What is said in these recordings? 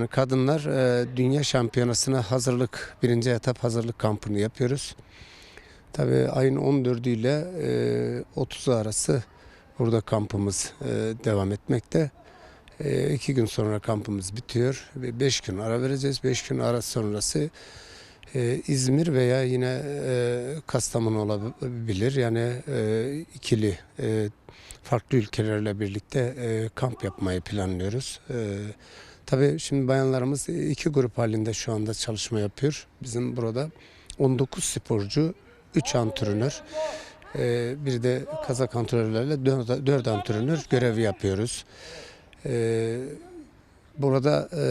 Yani kadınlar e, dünya şampiyonasına hazırlık, birinci etap hazırlık kampını yapıyoruz. Tabii ayın 14'ü ile e, 30'u arası burada kampımız e, devam etmekte. E, iki gün sonra kampımız bitiyor ve beş gün ara vereceğiz. Beş gün ara sonrası e, İzmir veya yine e, Kastamonu olabilir. Yani e, ikili e, farklı ülkelerle birlikte e, kamp yapmayı planlıyoruz. E, tabii şimdi bayanlarımız iki grup halinde şu anda çalışma yapıyor. Bizim burada 19 sporcu, 3 antrenör, e, bir de kazak antrenörlerle 4, 4 antrenör görevi yapıyoruz. E, burada e,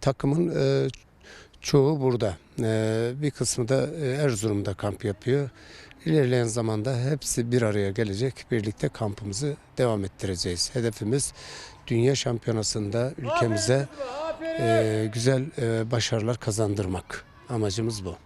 takımın e, çoğu burada. E, bir kısmı da e, Erzurum'da kamp yapıyor. İlerleyen zamanda hepsi bir araya gelecek. Birlikte kampımızı devam ettireceğiz. Hedefimiz dünya şampiyonasında ülkemize e, güzel e, başarılar kazandırmak. Amacımız bu.